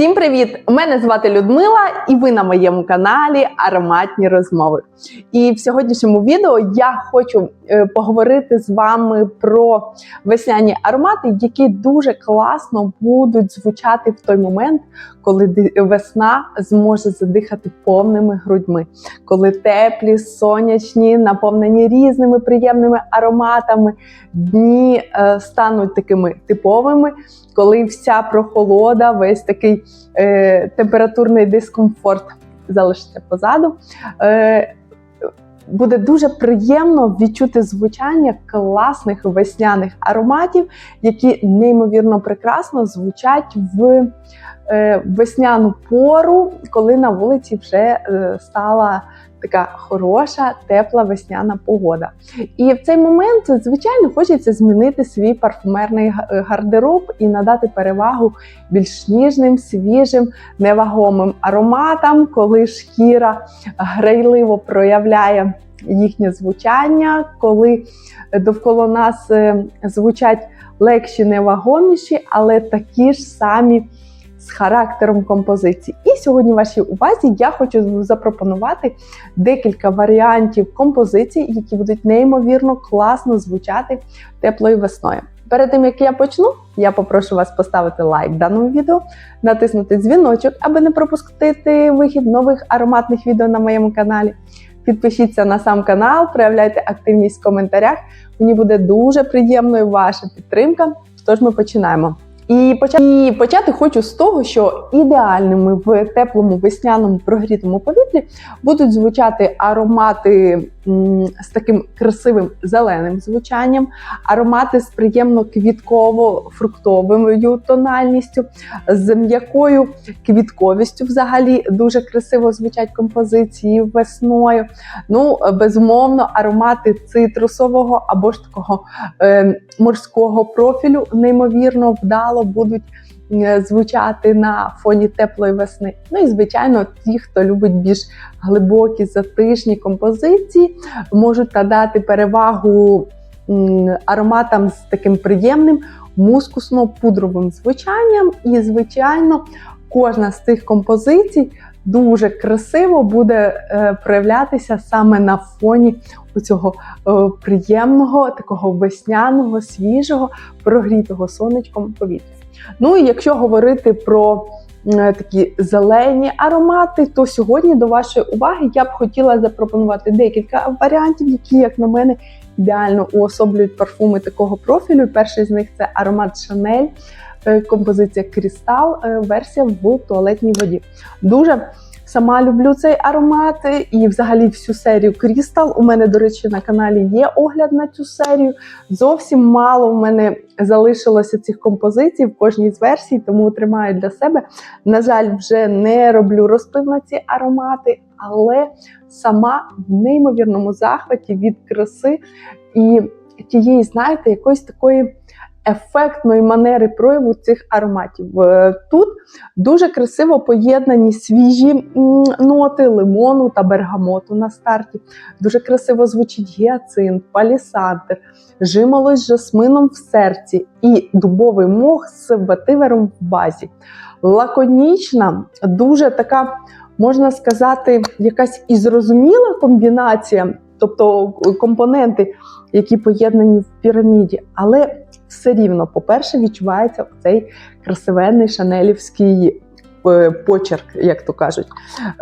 Всім привіт! Мене звати Людмила, і ви на моєму каналі Ароматні розмови. І в сьогоднішньому відео я хочу е, поговорити з вами про весняні аромати, які дуже класно будуть звучати в той момент, коли весна зможе задихати повними грудьми, коли теплі, сонячні, наповнені різними приємними ароматами, дні е, стануть такими типовими, коли вся прохолода, весь такий е, температурний дискомфорт залишиться позаду. Е, Буде дуже приємно відчути звучання класних весняних ароматів, які неймовірно прекрасно звучать в е, весняну пору, коли на вулиці вже е, стала така хороша, тепла весняна погода. І в цей момент, звичайно, хочеться змінити свій парфумерний гардероб і надати перевагу більш ніжним, свіжим, невагомим ароматам, коли шкіра грайливо проявляє їхнє звучання, коли довкола нас е, звучать легші, невагоміші, але такі ж самі з характером композиції. І сьогодні вашій увазі я хочу запропонувати декілька варіантів композицій, які будуть неймовірно класно звучати теплою весною. Перед тим як я почну, я попрошу вас поставити лайк даному відео, натиснути дзвіночок, аби не пропустити вихід нових ароматних відео на моєму каналі. Підпишіться на сам канал, проявляйте активність в коментарях. Мені буде дуже приємною ваша підтримка. Тож ми починаємо. І почати, і почати хочу з того, що ідеальними в теплому весняному прогрітому повітрі будуть звучати аромати з таким красивим зеленим звучанням, аромати з приємно квітково-фруктовою тональністю, з м'якою квітковістю. Взагалі дуже красиво звучать композиції весною. Ну, безумовно, аромати цитрусового або ж такого е, морського профілю неймовірно вдало будуть звучати на фоні теплої весни. Ну і звичайно, ті, хто любить більш глибокі затишні композиції, можуть надати перевагу ароматам з таким приємним мускусно-пудровим звучанням. І, звичайно, кожна з цих композицій дуже красиво буде е, проявлятися саме на фоні у цього приємного, такого весняного, свіжого, прогрітого сонечком повітря. Ну і якщо говорити про е, такі зелені аромати, то сьогодні до вашої уваги я б хотіла запропонувати декілька варіантів, які, як на мене, ідеально уособлюють парфуми такого профілю. Перший з них це аромат е, композиція Крістал, е, версія в туалетній воді. Дуже Сама люблю цей аромат і взагалі всю серію Crystal. У мене, до речі, на каналі є огляд на цю серію. Зовсім мало в мене залишилося цих композицій в кожній з версій, тому тримаю для себе. На жаль, вже не роблю розпив на ці аромати, але сама в неймовірному захваті від краси і тієї, знаєте, якоїсь такої. Ефектної манери прояву цих ароматів. Е, Тут дуже красиво поєднані свіжі ноти лимону та бергамоту на старті. Дуже красиво звучить гіацинт, палісандр, жимолость з жасмином в серці і дубовий мох з ветивером в базі. Лаконічна, дуже така, можна сказати, якась і зрозуміла комбінація, тобто компоненти, які поєднані в піраміді, але все рівно, по-перше, відчувається цей красивенний шанелівський почерк, як то кажуть.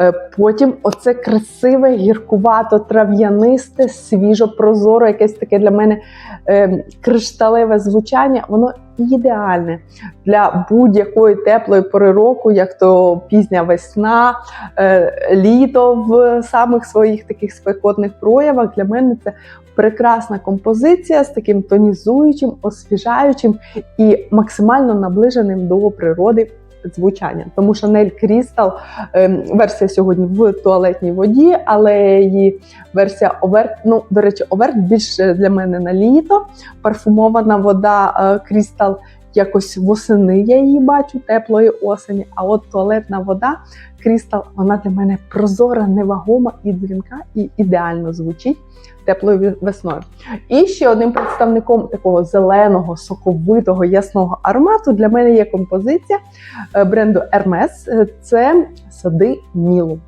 Е, Потім оце красиве, гіркувато, трав'янисте, свіжо, прозоро, якесь таке для мене е, кришталеве звучання. Воно ідеальне для будь-якої теплої пори року, як то пізня весна, е, літо в самих своїх таких спекотних проявах. Для мене це прекрасна композиція з таким тонізуючим, освіжаючим і максимально наближеним до природи звучанням. Тому шанель Крістал ем, версія сьогодні в туалетній воді, але її версія Оверт, ну, до речі, Оверт більше для мене на літо. Парфумована вода е, Crystal якось восени я її бачу, теплої осені. А от туалетна вода Крістал, вона для мене прозора, невагома і дзвінка, і ідеально звучить теплою весною. І ще одним представником такого зеленого, соковитого, ясного аромату для мене є композиція е, бренду Hermes. Це сади Нілу.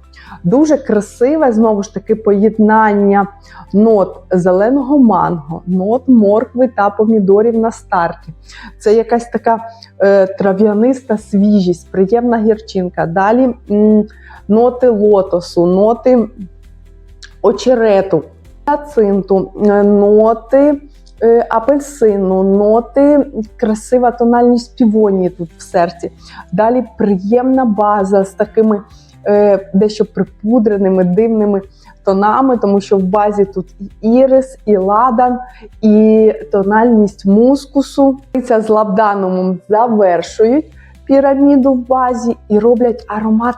Дуже красиве, знову ж таки, поєднання нот зеленого манго, нот моркви та помідорів на старті. Це якась така е, трав'яниста свіжість, приємна гірчинка. Далі м, ноти лотосу, ноти очерету, ацинту, е, ноти. е, Апельсину, ноти, красива тональність півонії тут в серці. Далі приємна база з такими дещо припудреними дивними тонами, тому що в базі тут і ірис, і ладан, і тональність мускусу. Ця з лабданумом завершують піраміду в базі і роблять аромат.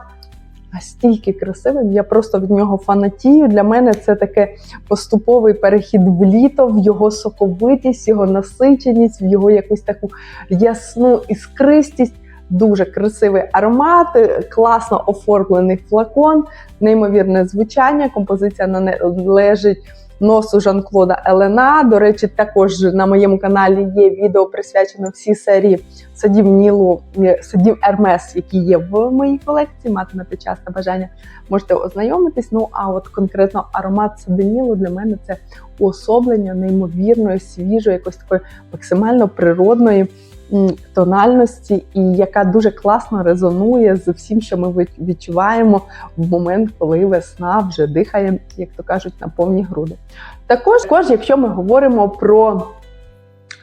Настільки красивим, я просто від нього фанатію. Для мене це таке поступовий перехід в літо, в його соковитість, його насиченість, в його якусь таку ясну іскристість. Дуже красивий аромат, класно оформлений флакон, неймовірне звучання. Композиція належить носу Жан-Клода Елена. До речі, також на моєму каналі є відео присвячено всій серії садів Нілу, садів Ермес, які є в моїй колекції. Матимете час та бажання можете ознайомитись. Ну а от конкретно аромат сади Нілу для мене це уособлення неймовірної, свіжої, якось такої максимально природної тональності, і яка дуже класно резонує з всім, що ми відчуваємо в момент, коли весна вже дихає, як то кажуть, на повні груди. Також, також якщо ми говоримо про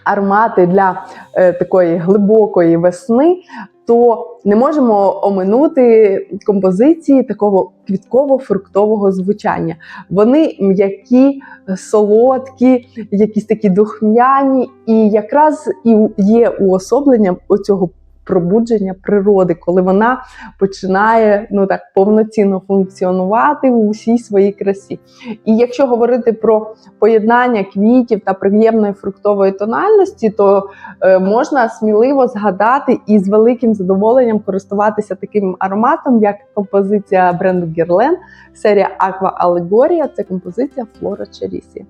Армати для е, такої глибокої весни, то не можемо оминути композиції такого квітково-фруктового звучання. Вони м'які, солодкі, якісь такі духмяні, і якраз і є уособленням оцього пробудження природи, коли вона починає ну так повноцінно функціонувати у всій своїй красі. І якщо говорити про поєднання квітів та приємної фруктової тональності, то е, можна сміливо згадати і з великим задоволенням користуватися таким ароматом, як композиція бренду Guerlain, серія Aqua Allegoria, це композиція Флора Черісі.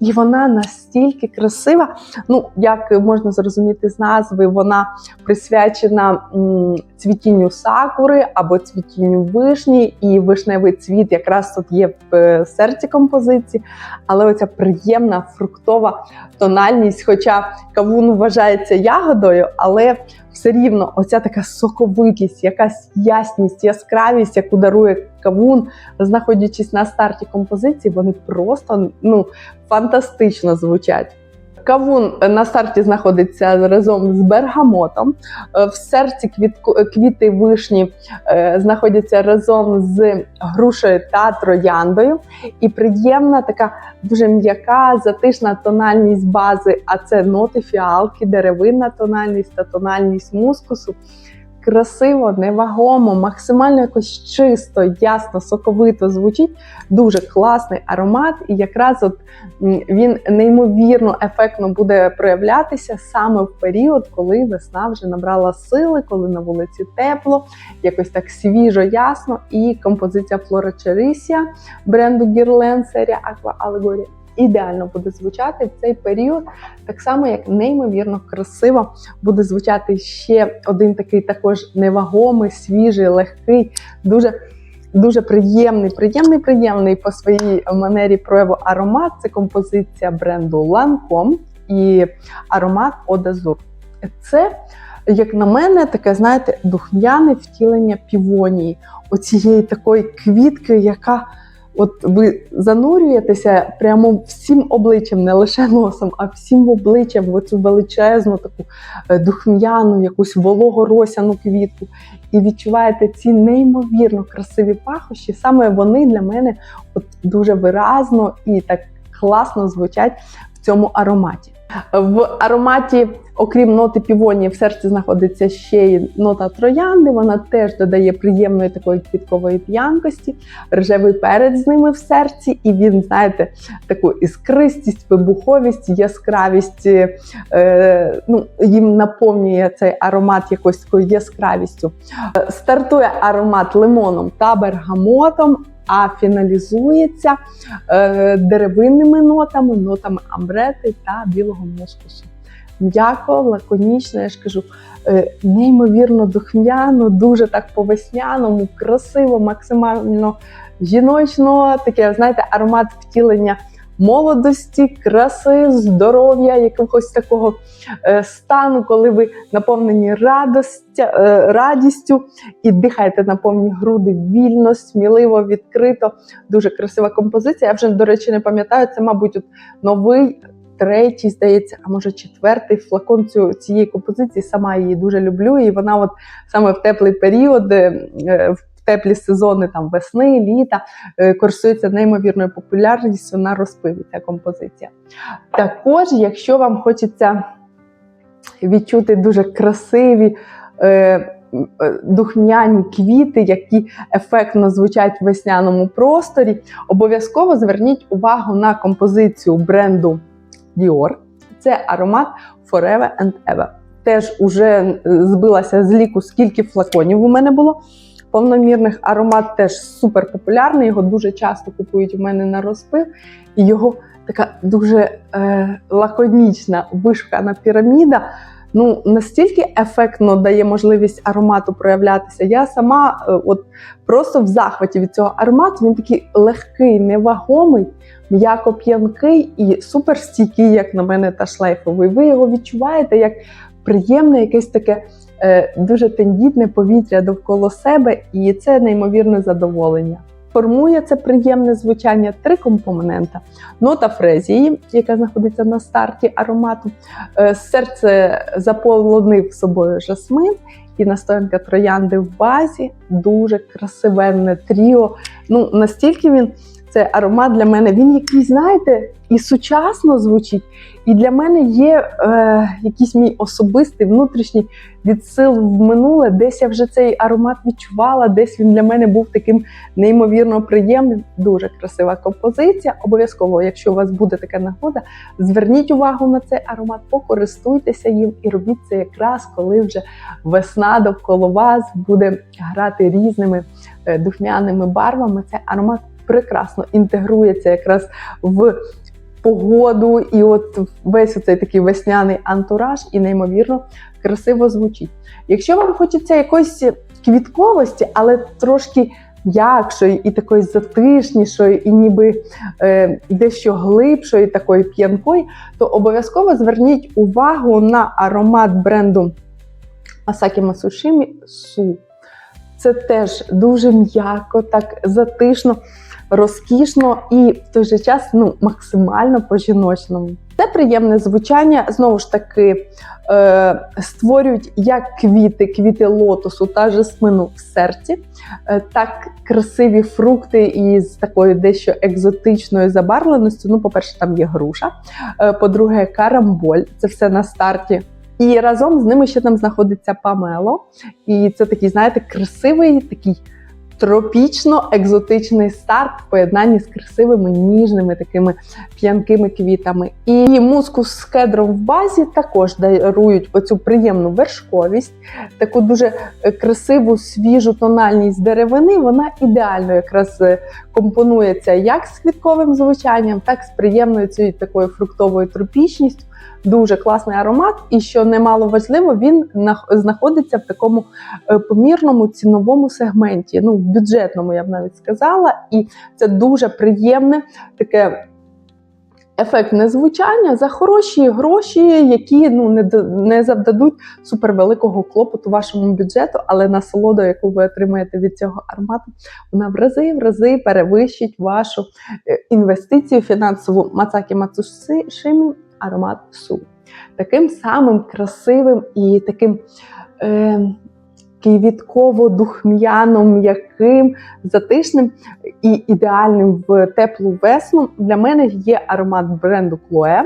І вона настільки красива, ну як можна зрозуміти з назви, вона присвячена присвячена цвітінню сакури або цвітінню вишні, і вишневий цвіт якраз тут є в е, серці композиції. Але оця приємна фруктова тональність, хоча кавун вважається ягодою, але все рівно оця така соковитість, якась ясність, яскравість, яку дарує кавун, знаходячись на старті композиції, вони просто ну фантастично звучать. Кавун на старті знаходиться разом з бергамотом. Е, в серці квітку, квіти вишні е, знаходяться разом з грушею та трояндою. І приємна така дуже м'яка, затишна тональність бази, а це ноти фіалки, деревинна тональність та тональність мускусу красиво, невагомо, максимально якось чисто, ясно, соковито звучить. Дуже класний аромат, і якраз от він неймовірно ефектно буде проявлятися саме в період, коли весна вже набрала сили, коли на вулиці тепло, якось так свіжо, ясно. І композиція Флора Черісія бренду Guerlain серія Aqua Allegoria ідеально буде звучати в цей період, так само як неймовірно красиво буде звучати ще один такий також невагомий, свіжий, легкий, дуже. Дуже приємний, приємний, приємний по своїй манері прояву аромат. Це композиція бренду Lancome і аромат Одазур. Це, як на мене, таке, знаєте, духм'яне втілення півонії, оцієї такої квітки, яка От ви занурюєтеся прямо всім обличчям, не лише носом, а всім обличчям в цю величезну таку е, духм'яну, якусь вологоросяну квітку, і відчуваєте ці неймовірно красиві пахощі. Саме вони для мене от дуже виразно і так класно звучать в цьому ароматі. В ароматі Окрім ноти півонії, в серці знаходиться ще й нота троянди. Вона теж додає приємної такої квіткової п'янкості, рожевий перець з ними в серці, і він, знаєте, таку іскристість, вибуховість, яскравість. Е, ну, їм наповнює цей аромат якоюсь такою яскравістю. Е, Стартує аромат лимоном та бергамотом. А фіналізується е, деревинними нотами, нотами амбрети та білого мускусу. М'яко, лаконічно, я ж кажу, е, неймовірно духмяно, дуже так по-весняному, красиво, максимально жіночно, таке, знаєте, аромат втілення молодості, краси, здоров'я, якогось такого е, стану, коли ви наповнені радостя, е, радістю і дихаєте на повні груди вільно, сміливо, відкрито. Дуже красива композиція. Я вже, до речі, не пам'ятаю, це, мабуть, от новий. Третій, здається, а може четвертий флакон цю, цієї композиції. Сама її дуже люблю. І вона, от саме в теплий період, е, в теплі сезони там весни, літа, е, користується неймовірною популярністю на розпиві ця композиція. Також, якщо вам хочеться відчути дуже красиві. е, е, Духмяні квіти, які ефектно звучать в весняному просторі, обов'язково зверніть увагу на композицію бренду Dior. Це аромат Forever and Ever. Теж уже е, збилася з ліку, скільки флаконів у мене було. Повномірних аромат теж супер популярний. Його дуже часто купують у мене на розпив. І його така дуже е, лаконічна вишукана піраміда. Ну настільки ефектно дає можливість аромату проявлятися. Я сама е, от просто в захваті від цього аромату. Він такий легкий, невагомий, м'яко п'янкий і суперстійкий, як на мене, та шлейфовий. Ви його відчуваєте як приємне, якесь таке е, дуже тендітне повітря довкола себе, і це неймовірне задоволення. Формує це приємне звучання три компонента: нота фрезії, яка знаходиться на старті аромату, е, серце заполонив собою жасмин. І настоянка троянди в базі дуже красивенне тріо. Ну настільки він це аромат для мене. Він якийсь, знаєте, і сучасно звучить. І для мене є е, якийсь мій особистий внутрішній відсил в минуле. Десь я вже цей аромат відчувала, десь він для мене був таким неймовірно приємним. Дуже красива композиція. Обов'язково, якщо у вас буде така нагода, зверніть увагу на цей аромат, покористуйтеся їм і робіть це якраз, коли вже весна довкола вас буде грати різними е, духмяними барвами. Цей аромат прекрасно інтегрується якраз в погоду, і от весь оцей такий весняний антураж і неймовірно красиво звучить. Якщо вам хочеться якоїсь квітковості, але трошки м'якшої і такої затишнішої, і ніби е, дещо глибшої, такої п'янкої, то обов'язково зверніть увагу на аромат бренду Asaki Masushimi Su. Це теж дуже м'яко, так затишно розкішно і в той же час ну, максимально по-жіночному. Це приємне звучання, знову ж таки, е, створюють як квіти, квіти лотосу та жасмину в серці, е, так красиві фрукти із такою дещо екзотичною забарвленістю. Ну, по-перше, там є груша. Е, по-друге, карамболь це все на старті. І разом з ними ще там знаходиться памело. І це такий, знаєте, красивий такий тропічно-екзотичний старт в поєднанні з красивими ніжними такими п'янкими квітами. І мускус з кедром в базі також дарують оцю приємну вершковість, таку дуже е, красиву свіжу тональність деревини. Вона ідеально якраз е, компонується як з квітковим звучанням, так і з приємною цією такою фруктовою тропічністю. Дуже класний аромат, і що немало важливо, він знаходиться в такому е, помірному ціновому сегменті, ну в бюджетному, я б навіть сказала, і це дуже приємне таке. Ефектне звучання за хороші гроші, які ну не не завдадуть супервеликого клопоту вашому бюджету, але насолоду, яку ви отримаєте від цього аромату, вона в рази в рази перевищить вашу е, інвестицію фінансову Мацакі Мацушимі аромат су. Таким самим красивим і таким е, квітково-духм'яно м'яким, затишним і ідеальним в теплу весну для мене є аромат бренду Chloe.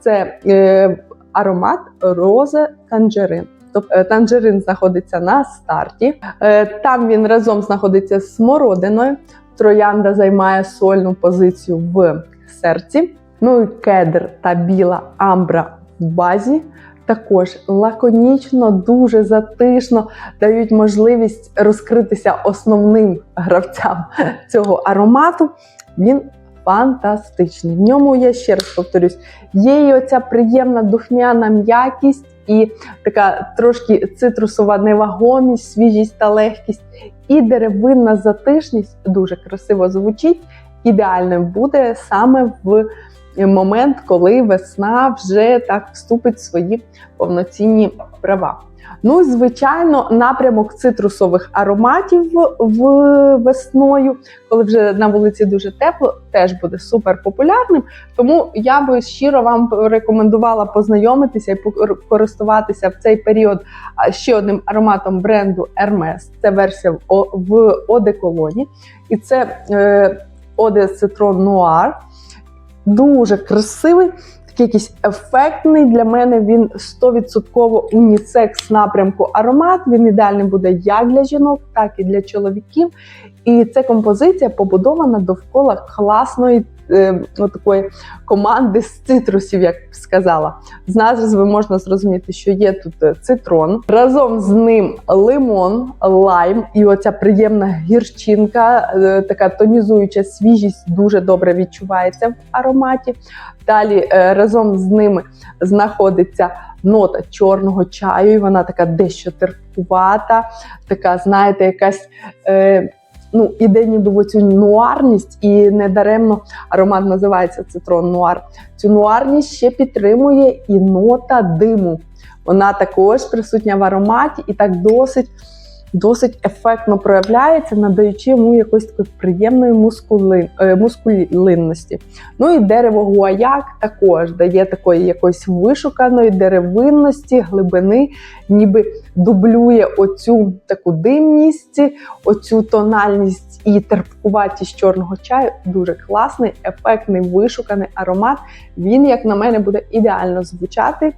Це е, аромат розе танджерин. Тобто е, танджерин знаходиться на старті. Е, Там він разом знаходиться з смородиною. Троянда займає сольну позицію в серці. Ну і кедр та біла амбра в базі. Також лаконічно, дуже затишно дають можливість розкритися основним гравцям цього аромату. Він фантастичний. В ньому я ще раз повторюсь, є і оця приємна духмяна м'якість і така трошки цитрусова невагомість, свіжість та легкість, і деревинна затишність дуже красиво звучить. Ідеальним буде саме в момент, коли весна вже так вступить в свої повноцінні права. Ну, звичайно, напрямок цитрусових ароматів в весною, коли вже на вулиці дуже тепло, теж буде супер популярним. Тому я би щиро вам рекомендувала познайомитися і користуватися в цей період ще одним ароматом бренду Hermes. Це версія в одеколоні, і це Оде Citron Noir. Дуже красивий, такий якийсь ефектний. Для мене він 100% унісекс напрямку аромат. Він ідеальний буде як для жінок, так і для чоловіків. І ця композиція побудована довкола класної е, такої команди з цитрусів, як б сказала. З назви можна зрозуміти, що є тут е, цитрон, разом з ним лимон, лайм і оця приємна гірчинка, е, така тонізуюча свіжість дуже добре відчувається в ароматі. Далі е, разом з ними знаходиться нота чорного чаю, і вона така дещо терпкувата, така, знаєте, якась. Ну, іде ніби в цю нуарність, і недаремно аромат називається цитрон нуар. Цю нуарність ще підтримує і нота диму. Вона також присутня в ароматі і так досить досить ефектно проявляється, надаючи йому якоїсь такої приємної мускули, е, мускулинності. Ну і дерево гуаяк також дає такої якоїсь вишуканої деревинності, глибини, ніби дублює оцю таку димність, оцю тональність і терпкуватість чорного чаю. Дуже класний, ефектний, вишуканий аромат. Він, як на мене, буде ідеально звучати.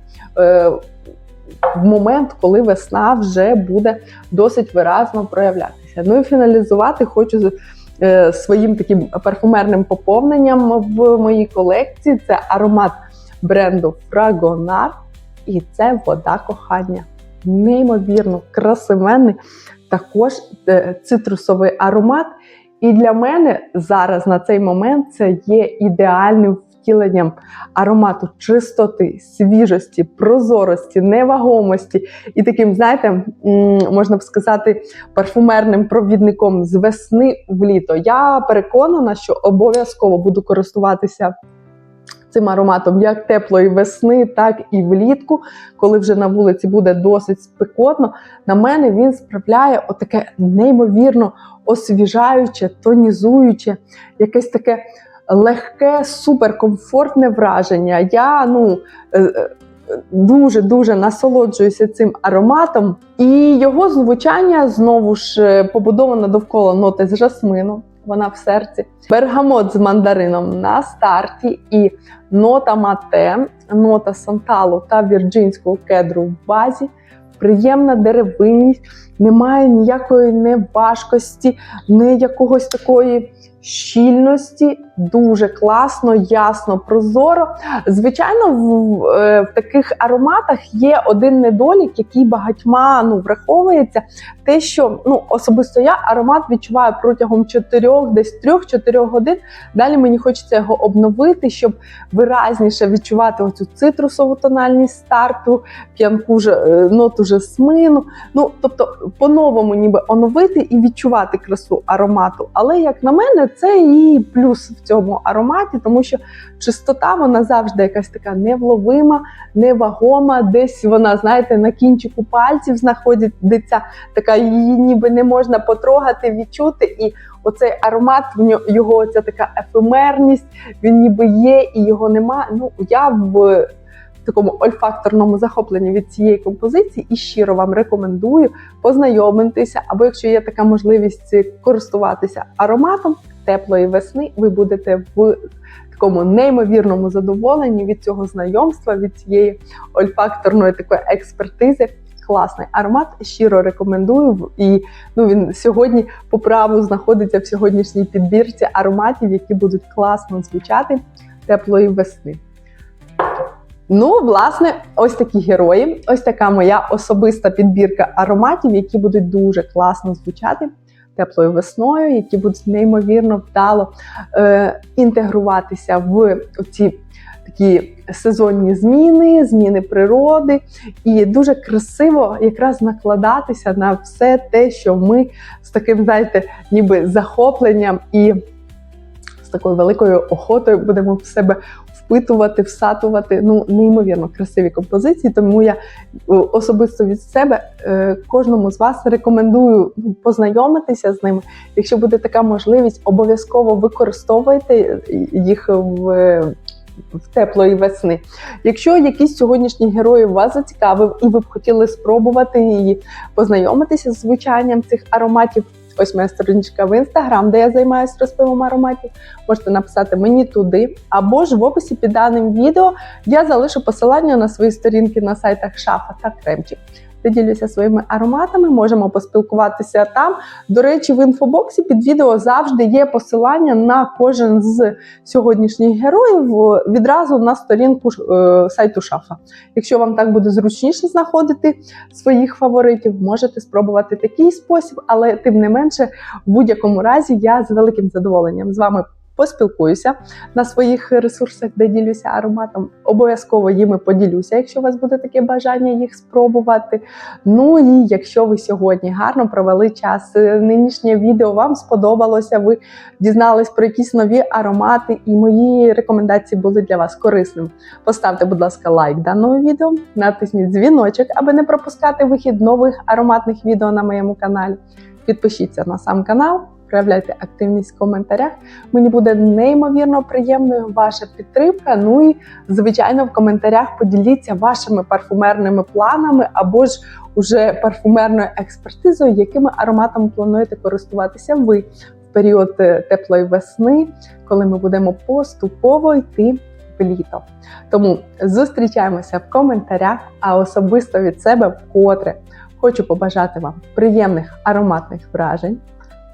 В момент, коли весна вже буде досить виразно проявлятися. Ну і фіналізувати хочу е, своїм таким парфумерним поповненням в моїй колекції. Це аромат бренду Fragonar і це вода кохання. Неймовірно красивенний, також е, цитрусовий аромат. І для мене зараз на цей момент це є ідеальним втіленням аромату чистоти, свіжості, прозорості, невагомості і таким, знаєте, можна б сказати, парфумерним провідником з весни в літо. Я переконана, що обов'язково буду користуватися. Цим ароматом як теплої весни, так і влітку, коли вже на вулиці буде досить спекотно. На мене він справляє отаке неймовірно освіжаюче, тонізуюче, якесь таке легке, суперкомфортне враження. Я ну. Дуже дуже насолоджуюся цим ароматом, і його звучання знову ж е, побудовано довкола ноти з жасмину. Вона в серці, бергамот з мандарином на старті, і нота мате, нота санталу та вірджинського кедру в базі. Приємна деревинність, немає ніякої неважкості, не якогось такої щільності, дуже класно, ясно, прозоро. Звичайно, в, е, в таких ароматах є один недолік, який багатьма ну, враховується. Те, що ну, особисто я аромат відчуваю протягом 4, десь 3-4 годин. Далі мені хочеться його обновити, щоб виразніше відчувати оцю цитрусову тональність старту, п'янку е, ноту жасмину. Ну, тобто, по-новому ніби оновити і відчувати красу аромату. Але, як на мене, це і плюс в цьому ароматі, тому що чистота вона завжди якась така невловима, невагома. Десь вона, знаєте, на кінчику пальців знаходиться, така її ніби не можна потрогати, відчути. І оцей аромат, в нього його оця така ефемерність, він ніби є і його нема. Ну я в такому ольфакторному захопленні від цієї композиції і щиро вам рекомендую познайомитися, або якщо є така можливість користуватися ароматом теплої весни, ви будете в такому неймовірному задоволенні від цього знайомства, від цієї ольфакторної такої експертизи. Класний аромат, щиро рекомендую. І ну він сьогодні по праву знаходиться в сьогоднішній підбірці ароматів, які будуть класно звучати теплої весни. Ну, власне, ось такі герої. Ось така моя особиста підбірка ароматів, які будуть дуже класно звучати теплою весною, які будуть неймовірно вдало е, інтегруватися в ці такі сезонні зміни, зміни природи, і дуже красиво якраз накладатися на все те, що ми з таким, знаєте, ніби захопленням і такою великою охотою будемо в себе впитувати, всатувати. Ну, неймовірно красиві композиції. Тому я е, особисто від себе е, кожному з вас рекомендую познайомитися з ними. Якщо буде така можливість, обов'язково використовуйте їх в. В теплої весни. Якщо якийсь сьогоднішній герой вас зацікавив і ви б хотіли спробувати її познайомитися з звучанням цих ароматів, ось моя сторіночка в інстаграм, де я займаюся розпивом ароматів, можете написати мені туди, або ж в описі під даним відео я залишу посилання на свої сторінки на сайтах Шафа та Кремчик. Де ділюся своїми ароматами, можемо поспілкуватися там. До речі, в інфобоксі під відео завжди є посилання на кожен з сьогоднішніх героїв відразу на сторінку е, сайту Шафа. Якщо вам так буде зручніше знаходити своїх фаворитів, можете спробувати такий спосіб, але тим не менше, в будь-якому разі, я з великим задоволенням з вами поспілкуюся на своїх ресурсах, де ділюся ароматом. Обов'язково їми поділюся, якщо у вас буде таке бажання їх спробувати. Ну і якщо ви сьогодні гарно провели час, е, нинішнє відео вам сподобалося, ви дізнались про якісь нові аромати, і мої рекомендації були для вас корисними. Поставте, будь ласка, лайк даному відео, натисніть дзвіночок, аби не пропускати вихід нових ароматних відео на моєму каналі. Підпишіться на сам канал проявляйте активність в коментарях. Мені буде неймовірно приємною ваша підтримка. Ну і звичайно, в коментарях поділіться вашими парфумерними планами або ж уже парфумерною експертизою, якими ароматами плануєте користуватися ви в період е, теплої весни, коли ми будемо поступово йти. Літо. Тому зустрічаємося в коментарях, а особисто від себе вкотре хочу побажати вам приємних ароматних вражень,